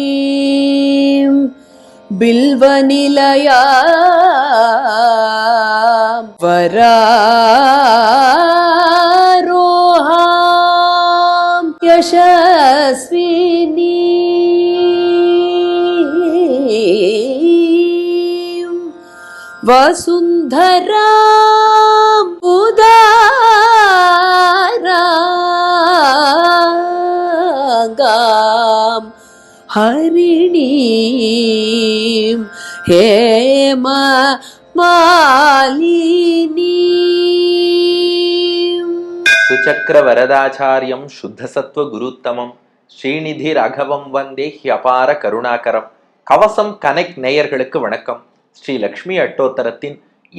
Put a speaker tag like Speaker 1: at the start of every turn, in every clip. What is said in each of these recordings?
Speaker 1: भास्करीं बिल्वनिलया वसुन्धराम् उदारागाम् हरिणीं हेम மாலினீம்
Speaker 2: சுச்சக்கர வரதாச்சாரியம் சுத்தசத்வ குருத்தமம் ஸ்ரீநிதி ராகவம் வந்தே ஹியபார கருணாகரம் கவசம் கனெக்ட் நேயர்களுக்கு வணக்கம் ஸ்ரீ லக்ஷ்மி அட்டோத்தரத்தின்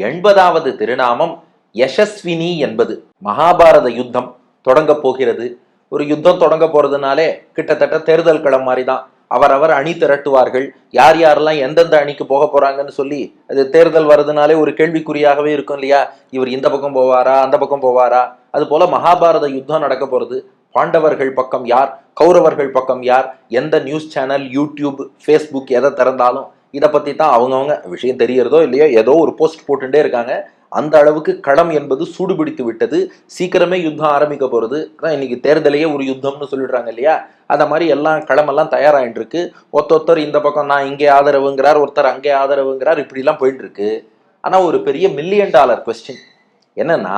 Speaker 2: எண்பதாவது திருநாமம் யசஸ்வினி என்பது. மகாபாரத யுத்தம் தொடங்க போகிறது. ஒரு யுத்தம் தொடங்க போறதுனாலே கிட்டத்தட்ட தேர்தல் களம் மாதிரி தான் அவரவர் அணி திரட்டுவார்கள். யார் யாரெல்லாம் எந்தெந்த அணிக்கு போக போறாங்கன்னு சொல்லி அது தேர்தல் வர்றதுனாலே ஒரு கேள்விக்குறியாகவே இருக்கும் இல்லையா? இவர் இந்த பக்கம் போவாரா அந்த பக்கம் போவாரா? அது போல மகாபாரத யுத்தம் நடக்க போறது. பாண்டவர்கள் பக்கம் யார்? கௌரவர்கள் பக்கம் யார்? எந்த நியூஸ் சேனல் யூடியூப் ஃபேஸ்புக் எதை திறந்தாலும் இதை பற்றி தான் அவங்கவுங்க விஷயம் தெரியறதோ இல்லையோ ஏதோ ஒரு போஸ்ட் போட்டுட்டே இருக்காங்க. அந்த அளவுக்கு களம் என்பது சூடுபிடித்து விட்டது. சீக்கிரமே யுத்தம் ஆரம்பிக்க போகிறது அதான் இன்னைக்கு தேர்தலையே ஒரு யுத்தம்னு சொல்லிடுறாங்க இல்லையா? அந்த மாதிரி எல்லாம் களமெல்லாம் தயாராகிட்டு இருக்கு ஒருத்தொருத்தர் இந்த பக்கம் நான் இங்கே ஆதரவுங்கிறார் ஒருத்தர் அங்கே ஆதரவுங்கிறார் இப்படிலாம் போயிட்டு இருக்கு ஒரு பெரிய மில்லியன் டாலர் கொஸ்டின் என்னன்னா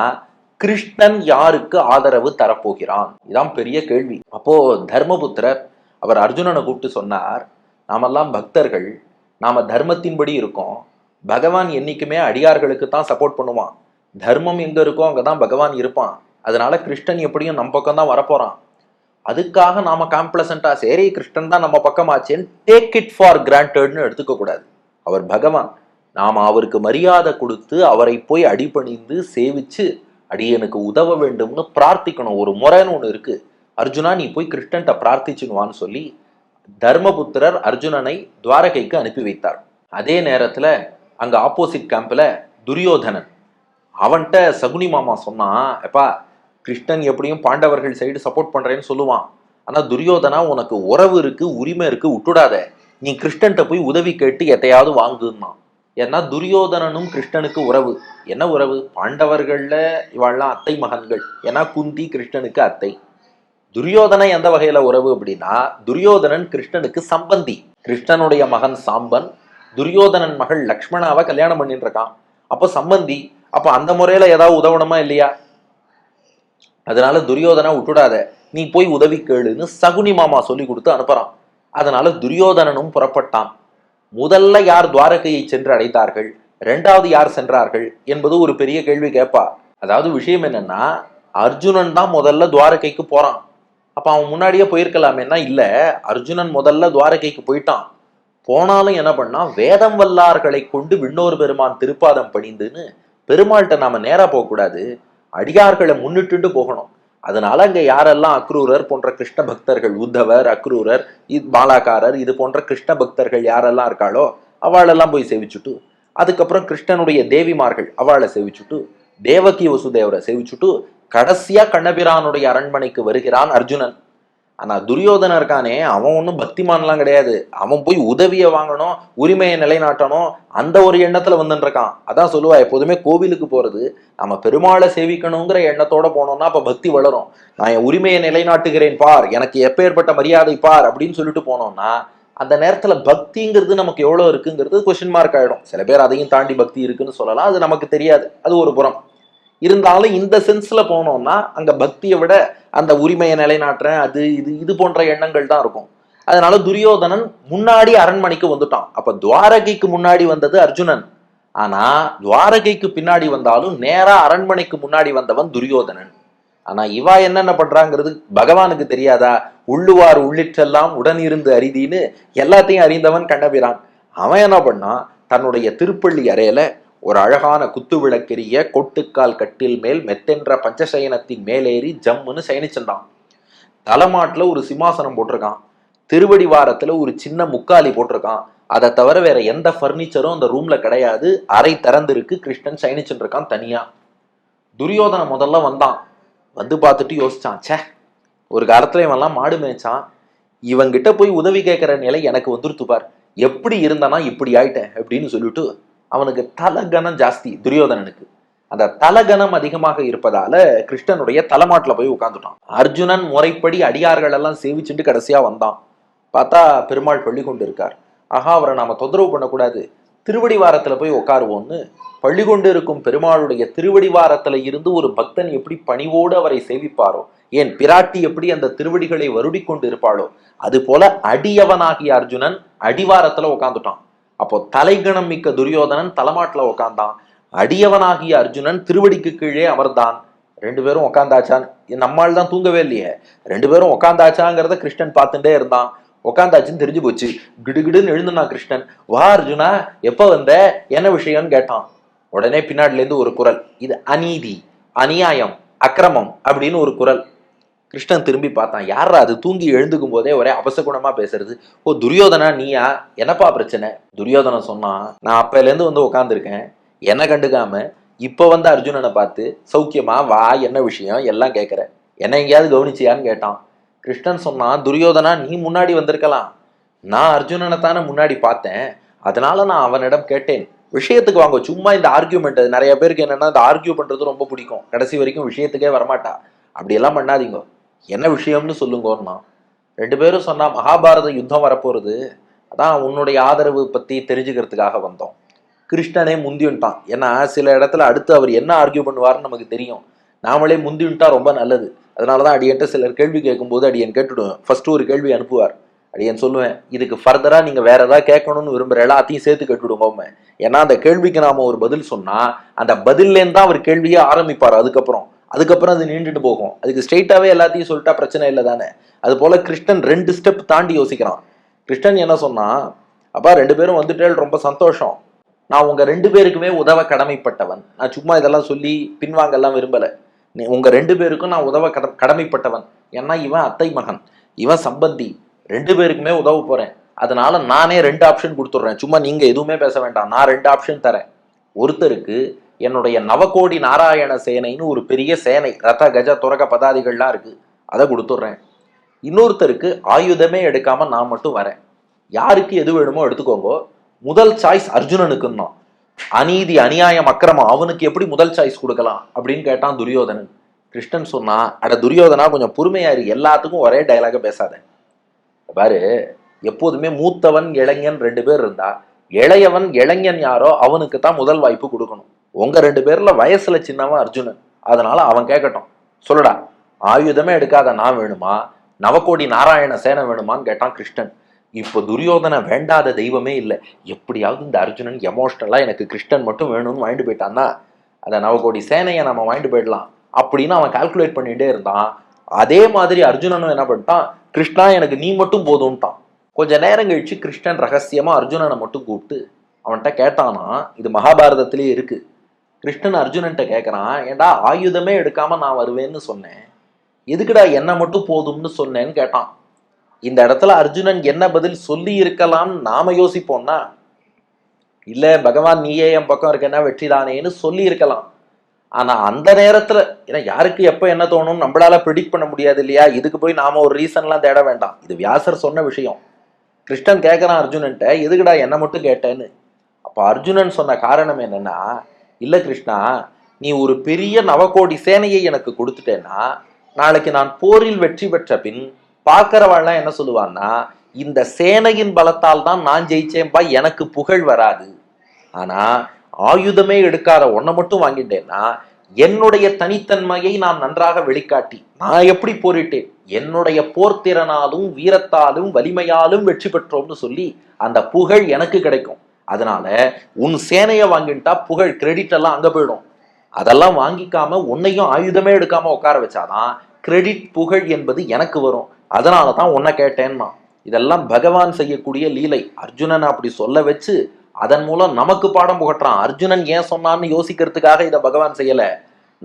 Speaker 2: கிருஷ்ணன் யாருக்கு ஆதரவு தரப்போகிறான்? இதான் பெரிய கேள்வி. அப்போ தர்மபுத்திரர் அவர் அர்ஜுனனை கூப்பிட்டு சொன்னார் நாமெல்லாம் பக்தர்கள் நாம் தர்மத்தின்படி இருக்கோம். பகவான் என்றைக்குமே அடியார்களுக்கு தான் சப்போர்ட் பண்ணுவான். தர்மம் எங்கே இருக்கோ அங்கதான் பகவான் இருப்பான். அதனால கிருஷ்ணன் எப்படியும் நம்ம பக்கம் தான் வரப்போகிறான் அதுக்காக நாம் காம்ப்ளசண்டாக சரி கிருஷ்ணன் தான் நம்ம பக்கமாச்சேன்னு டேக் இட் ஃபார் கிராண்டட்னு எடுத்துக்க கூடாது. அவர் பகவான். நாம் அவருக்கு மரியாதை கொடுத்து அவரை போய் அடிபணிந்து சேவிச்சு அடியனுக்கு உதவ வேண்டும்னு பிரார்த்திக்கணும். ஒரு முறைன்னு ஒன்று இருக்குது அர்ஜுனா நீ போய் கிருஷ்ணன்ட்ட பிரார்த்திச்சுனுவான்னு சொல்லி தர்மபுத்திரர் அர்ஜுனனை துவாரகைக்கு அனுப்பி வைத்தார். அதே நேரத்தில் அங்கே ஆப்போசிட் கேம்பில் துரியோதனன். அவன்கிட்ட சகுனி மாமா சொன்னான் எப்பா கிருஷ்ணன் எப்படியும் பாண்டவர்கள் சைடு சப்போர்ட் பண்ணுறேன்னு சொல்லுவான். ஆனால் துரியோதனா உனக்கு உறவு இருக்குது உரிமை இருக்கு விட்டுடாத. நீ கிருஷ்ணன்ட்ட போய் உதவி கேட்டு எதையாவது வாங்குன்னா. ஏன்னா துரியோதனனும் கிருஷ்ணனுக்கு உறவு. என்ன உறவு? பாண்டவர்களில் இவாள்லாம் அத்தை மகன்கள். ஏன்னா குந்தி கிருஷ்ணனுக்கு அத்தை. துரியோதனை எந்த வகையில உறவு அப்படின்னா துரியோதனன் கிருஷ்ணனுக்கு சம்பந்தி. கிருஷ்ணனுடைய மகன் சாம்பன் துரியோதனன் மகள் லக்ஷ்மணாவை கல்யாணம் பண்ணிட்டு இருக்கான் அப்போ சம்பந்தி அப்போ அந்த முறையில ஏதாவது உதவணுமா இல்லையா? அதனால துரியோதனை விட்டுடாத. நீ போய் உதவி கேளுன்னு சகுனி மாமா சொல்லி கொடுத்து அனுப்புறான். அதனால துரியோதனனும் புறப்பட்டான். முதல்ல யார் துவாரகையை சென்று அடைத்தார்கள் ரெண்டாவது யார் சென்றார்கள்? என்பது ஒரு பெரிய கேள்வி கேட்பா. அதாவது விஷயம் என்னன்னா அர்ஜுனன் தான் முதல்ல துவாரகைக்கு போறான். அப்போ அவன் முன்னாடியே போயிருக்கலாமேன்னா இல்லை. அர்ஜுனன் முதல்ல துவாரகைக்கு போயிட்டான். போனாலும் என்ன பண்ணா வேதம் வல்லார்களை கொண்டு விண்ணோர் பெருமான் திருப்பாதம் பணிந்துன்னு பெருமாள்கிட்ட நாம நேராக போகக்கூடாது அடியார்களை முன்னிட்டு போகணும். அதனால அங்க யாரெல்லாம் அக்ரூரர் போன்ற கிருஷ்ண பக்தர்கள் உத்தவர் அக்ரூரர் இது பாலாக்காரர் இது போன்ற கிருஷ்ண பக்தர்கள் யாரெல்லாம் இருக்காளோ அவளெல்லாம் போய் சேவிச்சுட்டு அதுக்கப்புறம் கிருஷ்ணனுடைய தேவிமார்கள் அவளை சேவிச்சுட்டு தேவகி வசுதேவரை சேவிச்சுட்டு கடைசியா கண்ணபிரானுடைய அரண்மனைக்கு வருகிறான் அர்ஜுனன். ஆனா துரியோதனன் இருக்கானே அவன் ஒன்றும் பக்திமான்லாம் கிடையாது. அவன் போய் உதவியை வாங்கணும் உரிமையை நிலைநாட்டணும் அந்த ஒரு எண்ணத்துல வந்துட்டு இருக்கான். அதான் சொல்லுவா எப்போதுமே கோவிலுக்கு போறது நம்ம பெருமாளை சேவிக்கணுங்கிற எண்ணத்தோட போனோம்னா அப்ப பக்தி வளரும். நான் என் உரிமையை நிலைநாட்டுகிறேன் பார் எனக்கு எப்பேற்பட்ட மரியாதை பார் அப்படின்னு சொல்லிட்டு போனோம்னா அந்த நேரத்துல பக்திங்கிறது நமக்கு எவ்வளவு இருக்குங்கிறது கொஸ்டின் மார்க் ஆயிடும். சில பேர் அதையும் தாண்டி பக்தி இருக்குன்னு சொல்லலாம் அது நமக்கு தெரியாது. அது ஒரு புறம். இருந்தாலும் இந்த சென்ஸ்ல போனோம்னா அங்க பக்தியை விட அந்த உரிமையை நிலைநாட்டுறேன் அது இது இது போன்ற எண்ணங்கள் தான் இருக்கும். அதனால துரியோதனன் முன்னாடி அரண்மனைக்கு வந்துட்டான். அப்ப துவாரகைக்கு முன்னாடி வந்தது அர்ஜுனன். ஆனா துவாரகைக்கு பின்னாடி வந்தாலும் நேரா அரண்மனைக்கு முன்னாடி வந்தவன் துரியோதனன். ஆனா இவா என்னென்ன பண்றாங்கிறது பகவானுக்கு தெரியாதா? உள்ளுவார் உள்ளிட்டெல்லாம் உடன் இருந்து அறிதின்னு எல்லாத்தையும் அறிந்தவன் கண்ணபிரான். அவன் என்ன பண்ணான்? தன்னுடைய திருப்பள்ளி அறையில ஒரு அழகான குத்து விளக்கெரிய கொட்டுக்கால் கட்டில் மேல் மெத்தென்ற பஞ்சசயனத்தின் மேலேறி ஜம்முன்னு சயனிச்சிருந்தான் தலைமாட்டில் ஒரு சிம்மாசனம் போட்டிருக்கான். திருவடி வாரத்தில் ஒரு சின்ன முக்காலி போட்டிருக்கான். அதை தவிர வேற எந்த ஃபர்னிச்சரும் அந்த ரூம்ல கிடையாது. அறை திறந்திருக்கு. கிருஷ்ணன் சயனிச்சுட்டு இருக்கான் தனியா. துரியோதன முதல்ல வந்தான். வந்து பார்த்துட்டு யோசிச்சான் ச்சே ஒரு காலத்துல இவன்லாம் மாடு மேய்ச்சான். இவங்கிட்ட போய் உதவி கேட்குற நிலை எனக்கு வந்துருத்து பார். எப்படி இருந்தானா இப்படி ஆயிட்டேன் அப்படின்னு சொல்லிட்டு அவனுக்கு தலகணம் ஜாஸ்தி துரியோதனனுக்கு. அந்த தலகணம் அதிகமாக இருப்பதால கிருஷ்ணனுடைய தலைமாட்டில் போய் உட்காந்துட்டான் அர்ஜுனன் முறைப்படி அடியார்கள் எல்லாம் சேவிச்சுட்டு கடைசியா வந்தான். பார்த்தா பெருமாள் பள்ளி கொண்டு இருக்கார். ஆகா அவரை நாம தொந்தரவு பண்ணக்கூடாது. திருவடி வாரத்துல போய் உட்காருவோம்னு பள்ளி கொண்டு இருக்கும் பெருமாளுடைய திருவடி வாரத்துல இருந்து ஒரு பக்தன் எப்படி பணிவோடு அவரை சேவிப்பாரோ? ஏன் பிராட்டி எப்படி அந்த திருவடிகளை வருடி கொண்டு இருப்பாளோ? அது போல அடியவனாகிய அர்ஜுனன் அடிவாரத்துல உட்காந்துட்டான் அப்போ தலைகணம் மிக்க துரியோதனன் தலைமாட்டில் உக்காந்தான். அடியவனாகிய அர்ஜுனன் திருவடிக்கு கீழே அமர்ந்தான். ரெண்டு பேரும் உட்காந்தாச்சான் நம்மால் தான் தூங்கவே இல்லையே. ரெண்டு பேரும் உட்காந்தாச்சாங்கிறத கிருஷ்ணன் பார்த்துட்டே இருந்தான். உட்காந்தாச்சுன்னு தெரிஞ்சு போச்சு. கிடுகிடுன்னு எழுந்துனா கிருஷ்ணன். வா அர்ஜுனா எப்ப வந்த? என்ன விஷயம்னு கேட்டான். உடனே பின்னாடில இருந்து ஒரு குரல். இது அநீதி அநியாயம் அக்கிரமம் அப்படின்னு ஒரு குரல். கிருஷ்ணன் திரும்பி பார்த்தான். யாரா அது? தூங்கி எழுந்துக்கும் போதே ஒரே அபசகுணமா பேசுறது. ஓ துரியோதனா நீயா? என்னப்பா பிரச்சனை? துரியோதனன் சொன்னான் நான் அப்பையிலேருந்து வந்து உட்காந்துருக்கேன் என்ன கண்டுக்காம இப்போ வந்து அர்ஜுனனை பார்த்து சௌக்கியமா வா என்ன விஷயம்? எல்லாம் கேட்குற என்ன எங்கேயாவது கவனிச்சியான்னு கேட்டான். கிருஷ்ணன் சொன்னான் துரியோதனா நீ முன்னாடி வந்திருக்கலாம். நான் அர்ஜுனனை தானே முன்னாடி பார்த்தேன். அதனால நான் அவனிடம் கேட்டேன். விஷயத்துக்கு வாங்க. சும்மா இந்த ஆர்கியூமெண்ட் நிறைய பேருக்கு என்னன்னா இந்த ஆர்கியூ பண்றது ரொம்ப பிடிக்கும். கடைசி வரைக்கும் விஷயத்துக்கே வரமாட்டா. அப்படியெல்லாம் பண்ணாதீங்க. என்ன விஷயம்னு சொல்லுங்கன்னா ரெண்டு பேரும் சொன்னா மகாபாரத யுத்தம் வரப்போறது. அதான் உன்னுடைய ஆதரவு பத்தி தெரிஞ்சுக்கிறதுக்காக வந்தோம். கிருஷ்ணனே முந்தியுன்ட்டான். ஏன்னா சில இடத்துல அடுத்து அவர் என்ன ஆர்கியூ பண்ணுவாருன்னு நமக்கு தெரியும். நாமளே முந்தியுன்ட்டா ரொம்ப நல்லது. அதனாலதான் அடியன்ட்ட சிலர் கேள்வி கேட்கும்போது அடியன் கேட்டுடுவேன். ஃபர்ஸ்ட் ஒரு கேள்வி அனுப்புவார். அடியன் சொல்லுவேன் இதுக்கு ஃபர்தரா நீங்க வேற ஏதாவது கேட்கணும்னு விரும்புற எல்லாத்தையும் சேர்த்து கேட்டுடுங்க ஏன்னா அந்த கேள்விக்கு நாம ஒரு பதில் சொன்னா அந்த பதில்லேருந்து தான் அவர் கேள்வியே ஆரம்பிப்பார். அதுக்கப்புறம் அதுக்கப்புறம் அது நீண்டுட்டு போகும். அதுக்கு ஸ்ட்ரெயிட்டாவே எல்லாத்தையும் சொல்லிட்டா பிரச்சனை இல்லை தானே. அது போல கிருஷ்ணன் ரெண்டு ஸ்டெப் தாண்டி யோசிக்கிறான். கிருஷ்ணன் என்ன சொன்னா அப்பா ரெண்டு பேரும் வந்துட்டேல் ரொம்ப சந்தோஷம். நான் உங்க ரெண்டு பேருக்குமே உதவ கடமைப்பட்டவன். நான் சும்மா இதெல்லாம் சொல்லி பின்வாங்கெல்லாம் விரும்பல. நீ உங்க ரெண்டு பேருக்கும் நான் உதவ கட கடமைப்பட்டவன். ஏன்னா இவன் அத்தை மகன். இவன் சம்பந்தி. ரெண்டு பேருக்குமே உதவ போறேன். அதனால நானே ரெண்டு ஆப்ஷன் கொடுத்துட்றேன். சும்மா நீங்க எதுவுமே பேச வேண்டாம். நான் ரெண்டு ஆப்ஷன் தரேன். ஒருத்தருக்கு என்னுடைய நவகோடி நாராயண சேனைன்னு ஒரு பெரிய சேனை ரத கஜ துரக பதாதிகள்லாம் இருக்கு. அதை கொடுத்துட்றேன். இன்னொருத்தருக்கு ஆயுதமே எடுக்காம நான் மட்டும் வரேன். யாருக்கு எது வேணுமோ எடுத்துக்கோங்க. முதல் சாய்ஸ் அர்ஜுனனுக்குன்னா. அநீதி அநியாயம் அக்கிரமம் அவனுக்கு எப்படி முதல் சாய்ஸ் கொடுக்கலாம் அப்படின்னு கேட்டான் துரியோதனன். கிருஷ்ணன் சொன்னா அட துரியோதனா கொஞ்சம் பொறுமையாரு எல்லாத்துக்கும் ஒரே டயலாக பேசாத. பாரு எப்போதுமே மூத்தவன் இளைஞன் ரெண்டு பேர் இருந்தா இளையவன் இளைஞன் யாரோ அவனுக்கு தான் முதல் வாய்ப்பு கொடுக்கணும். உங்க ரெண்டு பேர்ல வயசுல சின்னவன் அர்ஜுனன். அதனால அவன் கேட்கட்டும் சொல்லுடா ஆயுதமே எடுக்காத நான் வேணுமா? நவகோடி நாராயண சேனை வேணுமான்னு கேட்டான் கிருஷ்ணன். இப்போ துரியோதனை வேண்டாத தெய்வமே இல்லை. எப்படியாவது இந்த அர்ஜுனன் எமோஷனலாக எனக்கு கிருஷ்ணன் மட்டும் வேணும்னு வாங்கிட்டு போயிட்டான்னா அந்த நவகோடி சேனையை நம்ம வாங்கிட்டு போயிடலாம் அப்படின்னு அவன் கால்குலேட் பண்ணிகிட்டே இருந்தான். அதே மாதிரி அர்ஜுனனும் என்ன பண்ணிட்டான்? கிருஷ்ணா எனக்கு நீ மட்டும் போதும்ட்டான். கொஞ்ச நேரம் கழிச்சு கிருஷ்ணன் ரகசியமாக அர்ஜுனனை மட்டும் கூப்பிட்டு அவன்கிட்ட கேட்டானா இது மகாபாரதத்திலேயே இருக்குது கிருஷ்ணன் அர்ஜுனன்ட்ட கேட்குறான் ஏண்டா ஆயுதமே எடுக்காம நான் வருவேன்னு சொன்னேன்? எதுக்குடா என்ன மட்டும் போதும்னு சொன்னேன்னு கேட்டான். இந்த இடத்துல அர்ஜுனன் என்ன பதில் சொல்லி இருக்கலாம்னு நாம யோசிப்போம்னா? இல்லை பகவான் நீயே என் பக்கம் இருக்கேன்னா வெற்றிதானேன்னு சொல்லி இருக்கலாம். ஆனா அந்த நேரத்துல ஏன்னா யாருக்கு எப்போ என்ன தோணும் நம்மளால ப்ரிடிக்ட் பண்ண முடியாது இல்லையா? இதுக்கு போய் நாம ஒரு ரீசன்லாம் தேட வேண்டாம். இது வியாசர் சொன்ன விஷயம். கிருஷ்ணன் கேட்குறான் அர்ஜுனன்ட்ட எதுக்குடா என்ன மட்டும் கேட்டேன்னு? அப்போ அர்ஜுனன் சொன்ன காரணம் என்னன்னா இல்லை கிருஷ்ணா நீ ஒரு பெரிய நவகோடி சேனையை எனக்கு கொடுத்துட்டேன்னா நாளைக்கு நான் போரில் வெற்றி பெற்ற பின் பார்க்கறவாள்லாம் என்ன சொல்லுவான்னா இந்த சேனையின் பலத்தால் தான் நான் ஜெயிச்சேன்பா எனக்கு புகழ் வராது. ஆனா ஆயுதமே எடுக்காத ஒன்றை மட்டும் வாங்கிட்டேன்னா என்னுடைய தனித்தன்மையை நான் நன்றாக வெளிக்காட்டி நான் எப்படி போரிட்டேன்? என்னுடைய போர்த்திறனாலும் வீரத்தாலும் வலிமையாலும் வெற்றி பெற்றோம்னு சொல்லி அந்த புகழ் எனக்கு கிடைக்கும். அதனால உன் சேனையை வாங்கிட்டா புகழ் கிரெடிட் எல்லாம் அங்க போயிடும். அதெல்லாம் வாங்கிக்காம உன்னையும் ஆயுதமே எடுக்காம உட்கார வச்சாதான் கிரெடிட் புகழ் என்பது எனக்கு வரும். அதனால தான் உன்னை கேட்டேன்னா இதெல்லாம் பகவான் செய்யக்கூடிய லீலை. அர்ஜுனன் அப்படி சொல்ல வச்சு அதன் மூலம் நமக்கு பாடம் புகட்டுறான். அர்ஜுனன் ஏன் சொன்னான்னு யோசிக்கிறதுக்காக இதை பகவான் செய்யல.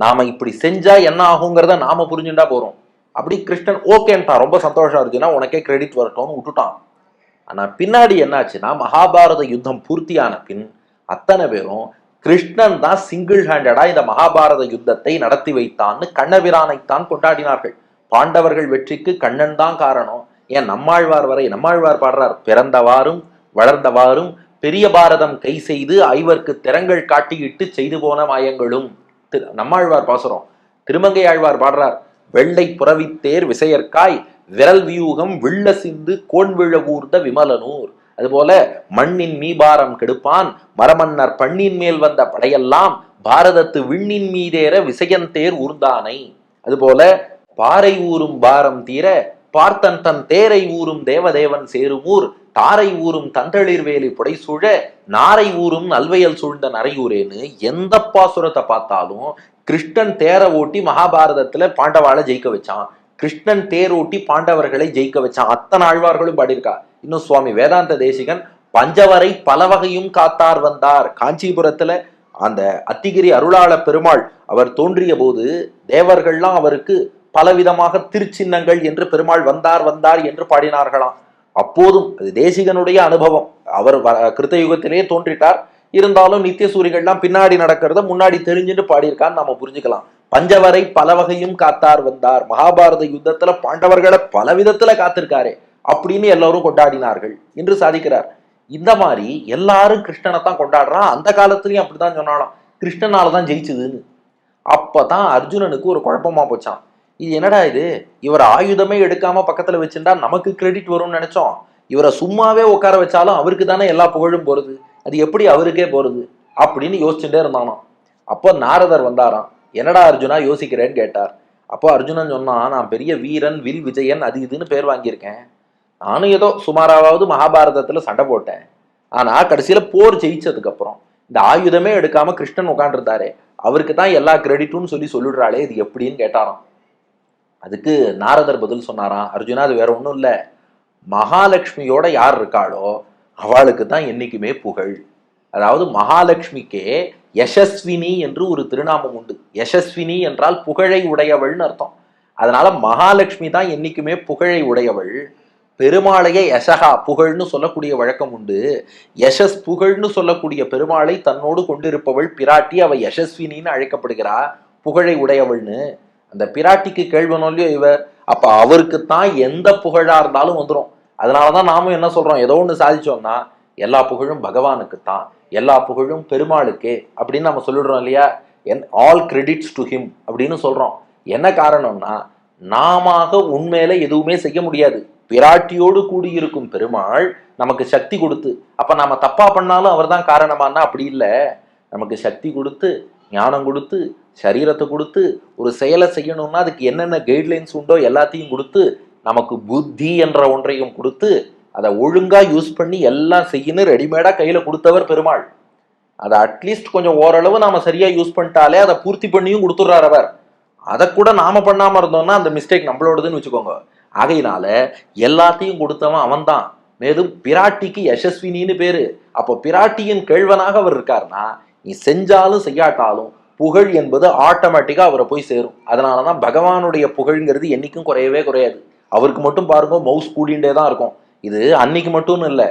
Speaker 2: நாம இப்படி செஞ்சா என்ன ஆகுங்கிறத நாம புரிஞ்சுட்டா போறோம். அப்படி கிருஷ்ணன் ஓகேன்ட்டான் ரொம்ப சந்தோஷம் அர்ஜுனா உனக்கே கிரெடிட் வரட்டும்னு விட்டுட்டான். ஆனால் பின்னாடி என்னாச்சுன்னா மகாபாரத யுத்தம் பூர்த்தியான பின் அத்தனை பேரும் கிருஷ்ணன் தான் சிங்கிள் ஹேண்டடா இந்த மகாபாரத யுத்தத்தை நடத்தி வைத்தான்னு கண்ணபிரானைத்தான் கொண்டாடினார்கள். பாண்டவர்கள் வெற்றிக்கு கண்ணன் தான் காரணம். ஏன் நம்மாழ்வார் வரை நம்மாழ்வார் பாடுறார். பிறந்தவாறும் வளர்ந்தவாறும் பெரிய பாரதம் கை செய்து ஐவர்க்கு திறங்கள் காட்டியிட்டு செய்து போன மாயங்களும். திரு- நம்மாழ்வார் பாசுறோம் திருமங்கை ஆழ்வார் பாடுறார். வெள்ளை புறவித்தேர் விசையற்காய் விரல் வியூகம் விள்ள சிந்து கோன்விழ ஊர்ந்த விமலனூர். அதுபோல மண்ணின் மீபாரம் கெடுப்பான் மரமன்னர் பண்ணின் மேல் வந்த படையெல்லாம் பாரதத்து விண்ணின் மீதேற விசயந்தேர் ஊர்ந்தானை. அதுபோல பாறை ஊறும் பாரம் தீர பார்த்தன் தன் தேரை ஊரும் தேவதேவன் சேருமூர். தாரை ஊறும் தந்தளிர் வேலி புடைசூழ நாரை ஊறும் நல்வயல் சூழ்ந்த நரையூரேன்னு எந்த பாசுரத்தை பார்த்தாலும் கிருஷ்ணன் தேரை ஓட்டி மகாபாரதத்துல பாண்டவாளை ஜெயிக்க வச்சான். கிருஷ்ணன் தேரோட்டி பாண்டவர்களை ஜெயிக்க வச்சான். அத்தனை ஆழ்வார்களும் பாடியிருக்கா. இன்னும் சுவாமி வேதாந்த தேசிகன் பஞ்சவரை பல வகையும் காத்தார் வந்தார். காஞ்சிபுரத்துல அந்த அத்திகிரி அருளாள பெருமாள் அவர் தோன்றிய போது தேவர்கள்லாம் அவருக்கு பலவிதமாக திருச்சின்னங்கள் என்று பெருமாள் வந்தார் வந்தார் என்று பாடினார்களாம். அப்போதும் அது தேசிகனுடைய அனுபவம். அவர் வ- கிருத்த யுகத்திலேயே தோன்றிட்டார். இருந்தாலும் நித்திய சூரிகள்லாம் பின்னாடி நடக்கிறத முன்னாடி தெரிஞ்சுட்டு பாடியிருக்கான்னு நாம புரிஞ்சுக்கலாம். பஞ்சவரை பல வகையும் காத்தார் வந்தார். மகாபாரத யுத்தத்துல பாண்டவர்களை பல விதத்துல காத்திருக்காரே அப்படின்னு எல்லாரும் கொண்டாடினார்கள் என்று சாதிக்கிறார். இந்த மாதிரி எல்லாரும் கிருஷ்ணனை தான் கொண்டாடுறான். அந்த காலத்துலயும் அப்படிதான் சொன்னாலும். கிருஷ்ணனால தான் ஜெயிச்சதுன்னு. அப்பதான் அர்ஜுனனுக்கு ஒரு குழப்பமா போச்சான் இது என்னடா இது? இவர் ஆயுதமே எடுக்காம பக்கத்துல வச்சிருந்தா நமக்கு கிரெடிட் வரும்னு நினைச்சோம். இவரை சும்மாவே உட்கார வச்சாலும் அவருக்கு தானே எல்லா புகழும் போறது? அது எப்படி அவருக்கே போகிறது அப்படின்னு யோசிச்சுட்டே இருந்தானாம். அப்போ நாரதர் வந்தாராம். என்னடா அர்ஜுனா யோசிக்கிறேன்னு கேட்டார். அப்போ அர்ஜுனன் சொன்னான் நான் பெரிய வீரன் வில் விஜயன் அது இதுன்னு பேர் வாங்கியிருக்கேன். நானும் ஏதோ சுமாராவது மகாபாரதத்தில் சண்டை போட்டேன். ஆனால் கடைசியில் போர் ஜெயிச்சதுக்கப்புறம் இந்த ஆயுதமே எடுக்காம கிருஷ்ணன் உட்காந்துருந்தாரே அவருக்கு தான் எல்லா கிரெடிட்டும் சொல்லி சொல்லிடுறாளே இது எப்படின்னு கேட்டாராம். அதுக்கு நாரதர் பதில் சொன்னாராம் அர்ஜுனா அது வேற ஒன்றும் இல்லை. மகாலட்சுமியோட யார் இருக்காளோ அவளுக்கு தான் என்னைக்குமே புகழ். அதாவது மகாலட்சுமிக்கே யசஸ்வினி என்று ஒரு திருநாமம் உண்டு. யசஸ்வினி என்றால் புகழை உடையவள்னு அர்த்தம். அதனால மகாலட்சுமி தான் என்னைக்குமே புகழை உடையவள். பெருமாளையே யசகா புகழ்னு சொல்லக்கூடிய வழக்கம் உண்டு. யசஸ் புகழ்னு சொல்லக்கூடிய பெருமாளை தன்னோடு கொண்டிருப்பவள் பிராட்டி அவ யசஸ்வினின்னு அழைக்கப்படுகிறா. புகழை உடையவள்னு. அந்த பிராட்டிக்கு கேள்வனோ இல்லையோ இவர் அப்ப அவருக்கு தான் எந்த புகழா இருந்தாலும் வந்துடும் அதனாலதான் நாமும் என்ன சொல்றோம்? ஏதோ ஒன்று சாதிச்சோம்னா எல்லா புகழும் பகவானுக்கு தான் எல்லா புகழும் பெருமாளுக்கே அப்படின்னு நம்ம சொல்லிடுறோம் இல்லையா? என் ஆல் கிரெடிட்ஸ் டு ஹிம் அப்படின்னு சொல்றோம். என்ன காரணம்னா நாமாக உண்மையில எதுவுமே செய்ய முடியாது. பிராட்டியோடு கூடியிருக்கும் பெருமாள் நமக்கு சக்தி கொடுத்து அப்ப நாம தப்பா பண்ணாலும் அவர்தான் காரணமானா அப்படி இல்லை. நமக்கு சக்தி கொடுத்து ஞானம் கொடுத்து சரீரத்தை கொடுத்து ஒரு செயலை செய்யணும்னா அதுக்கு என்னென்ன கைட்லைன்ஸ் உண்டோ எல்லாத்தையும் கொடுத்து நமக்கு புத்தி என்ற ஒன்றையும் கொடுத்து அதை ஒழுங்காக யூஸ் பண்ணி எல்லாம் செய்யணும் ரெடிமேடாக கையில் கொடுத்தவர் பெருமாள். அதை அட்லீஸ்ட் கொஞ்சம் ஓரளவு நாம சரியாக யூஸ் பண்ணிட்டாலே அதை பூர்த்தி பண்ணியும் கொடுத்துட்றாரு அவர். அதை கூட நாம பண்ணாமல் இருந்தோம்னா அந்த மிஸ்டேக் நம்மளோடதுன்னு வச்சுக்கோங்க. ஆகையினால எல்லாத்தையும் கொடுத்தவன் அவன்தான். மேலும் பிராட்டிக்கு யசஸ்வினின்னு பேரு. அப்போ பிராட்டியின் கேழ்வனாக அவர் இருக்காருன்னா நீ செஞ்சாலும் செய்யாட்டாலும் புகழ் என்பது ஆட்டோமேட்டிக்காக அவரை போய் சேரும். அதனாலதான் பகவானுடைய புகழ்ங்கிறது என்றைக்கும் குறையவே குறையாது. அவருக்கு மட்டும் பாருங்க மவுஸ் கூடிண்டே தான் இருக்கும். இது அன்னைக்கு மட்டும் இல்லை.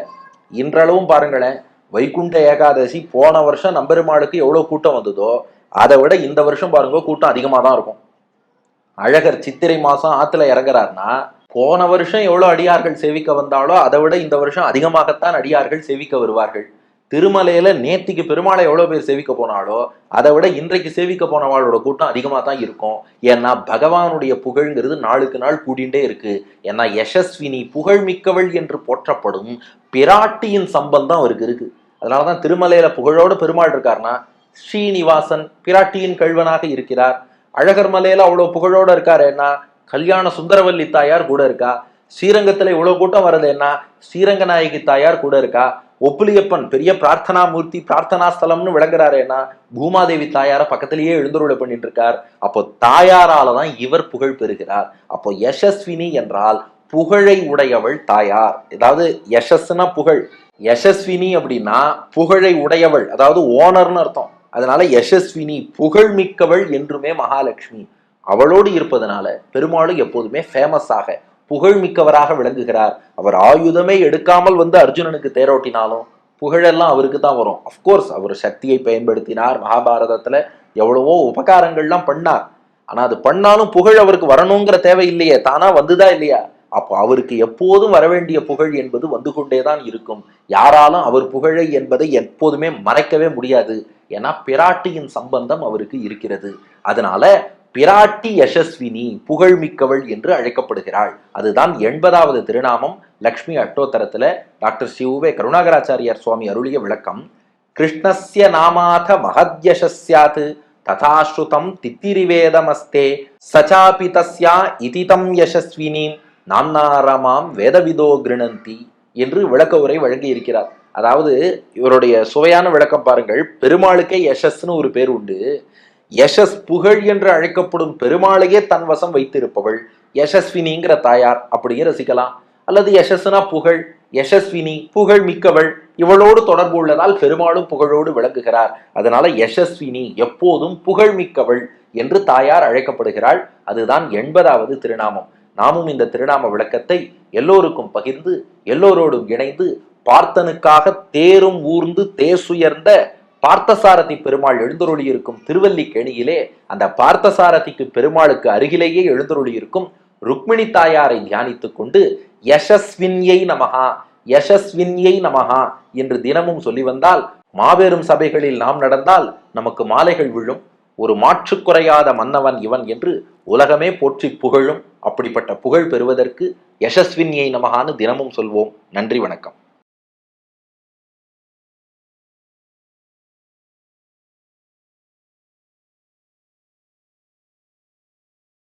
Speaker 2: இன்றளவும் பாருங்களேன் வைகுண்ட ஏகாதசி போன வருஷம் நம்பெருமாளுக்கு எவ்வளோ கூட்டம் வந்ததோ அதை விட இந்த வருஷம் பாருங்க கூட்டம் அதிகமாக தான் இருக்கும். அழகர் சித்திரை மாதம் ஆற்றுல இறங்குறாருன்னா போன வருஷம் எவ்வளோ அடியார்கள் சேவிக்க வந்தாலோ அதை விட இந்த வருஷம் அதிகமாகத்தான் அடியார்கள் சேவிக்க வருவார்கள். திருமலையில நேத்திக்கு பெருமாளை எவ்வளவு பேர் சேவிக்க போனாலோ அதை விட இன்றைக்கு சேவிக்க போனவாளோட கூட்டம் அதிகமாக தான் இருக்கும். ஏன்னா பகவானுடைய புகழ்ங்கிறது நாளுக்கு நாள் கூடிண்டே இருக்கு. ஏன்னா யசஸ்வினி புகழ்மிக்கவள் என்று போற்றப்படும் பிராட்டியின் சம்பந்தம் அவருக்கு இருக்கு. அதனாலதான் திருமலையில புகழோட பெருமாள் இருக்காருன்னா ஸ்ரீனிவாசன் பிராட்டியின் கழ்வனாக இருக்கிறார். அழகர் மலையில அவ்வளவு புகழோட இருக்காரு. என்ன கல்யாண சுந்தரவல்லி தாயார் கூட இருக்கா? ஸ்ரீரங்கத்துல இவ்வளவு கூட்டம் வர்றது என்ன ஸ்ரீரங்க நாயகி தாயார் கூட இருக்கா? ஒப்புலியப்பன் பெரிய பிரார்த்தனா மூர்த்தி பிரார்த்தனா ஸ்தலம்னு விளங்குறாருன்னா பூமாதேவி தாயார பக்கத்திலேயே எழுந்தருளை பண்ணிட்டு இருக்கார் அப்போ தாயாரால தான் இவர் புகழ் பெறுகிறார். அப்போ யசஸ்வினி என்றால் புகழை உடையவள் தாயார். அதாவது யசஸ்னா புகழ். யசஸ்வினி அப்படின்னா புகழை உடையவள் அதாவது ஓனர்னு அர்த்தம். அதனால யசஸ்வினி புகழ் மிக்கவள் என்றுமே மகாலட்சுமி. அவளோடு இருப்பதனால பெருமாளும் எப்போதுமே ஃபேமஸாக புகழ்மிக்கவராக விளங்குகிறார். அவர் ஆயுதமே எடுக்காமல் வந்து அர்ஜுனனுக்கு தேரோட்டினாலும் புகழெல்லாம் அவருக்கு தான் வரும். அஃப்கோர்ஸ் அவர் சக்தியை பயன்படுத்தினார். மகாபாரதத்துல எவ்வளவோ உபகாரங்கள்லாம் பண்ணார். ஆனா அது பண்ணாலும் புகழ் அவருக்கு வரணுங்கிற தேவை இல்லையே. தானா வந்துதா இல்லையா? அப்போ அவருக்கு எப்போதும் வரவேண்டிய புகழ் என்பது வந்து கொண்டேதான் இருக்கும். யாராலும் அவர் புகழை என்பதை எப்போதுமே மறைக்கவே முடியாது. ஏன்னா பிராட்டியின் சம்பந்தம் அவருக்கு இருக்கிறது. அதனால பிராட்டி யசஸ்வினி புகழ்மிக்கவள் என்று அழைக்கப்படுகிறாள். அதுதான் எண்பதாவது திருநாமம். லக்ஷ்மி அட்டோத்தரத்துல டாக்டர் சிவுவே கருணாகராச்சாரியார் சுவாமி அருளிய விளக்கம். கிருஷ்ணஸ்ய நாமாத மகத்யசஸ்யாது ததாஸ்ருதம் தித்திரிவேதமஸ்தே சச்சாபி தஸ்யா இதிதம் யசஸ்வினி நாம்னாரமாம் வேதவிதோ கிருணந்தி என்று விளக்க உரை வழங்கி இருக்கிறார் அதாவது இவருடைய சுவையான விளக்கம் பாருங்கள். பெருமாளுக்கே யசஸ்னு ஒரு பேர் உண்டு. யசஸ் புகழ் என்று அழைக்கப்படும் பெருமாளையே தன் வசம் வைத்திருப்பவள். யசஸ்வினிங்கிற தாயார் அப்படியே ரசிக்கலாம். அல்லது யசஸ்னா புகழ் யசஸ்வினி புகழ் மிக்கவள் இவளோடு தொடர்பு உள்ளதால் பெருமாளும் புகழோடு விளங்குகிறார். அதனால யசஸ்வினி எப்போதும் புகழ் மிக்கவள் என்று தாயார் அழைக்கப்படுகிறாள். அதுதான் எண்பதாவது திருநாமம். நாமும் இந்த திருநாம விளக்கத்தை எல்லோருக்கும் பகிர்ந்து எல்லோரோடும் இணைந்து பார்த்தனுக்காக தேரும் ஊர்ந்து தேசுயர்ந்த பார்த்தசாரதி பெருமாள் எழுந்தருளி இருக்கும் திருவல்லிக்கேணியிலே அந்த பார்த்தசாரதிக்கு பெருமாளுக்கு அருகிலேயே எழுந்தருளி இருக்கும் ருக்மிணி தாயாரை தியானித்துக் கொண்டு யசஸ்வின்யை நமகா யசஸ்வின்யை நமகா என்று தினமும் சொல்லி வந்தால் மாபெரும் சபைகளில் நாம் நடந்தால் நமக்கு மாலைகள் விழும். ஒரு மாற்று குறையாத மன்னவன் இவன் என்று உலகமே போற்றி புகழும். அப்படிப்பட்ட புகழ் பெறுவதற்கு யசஸ்வின்யை நமகான்னு தினமும் சொல்வோம். நன்றி வணக்கம்.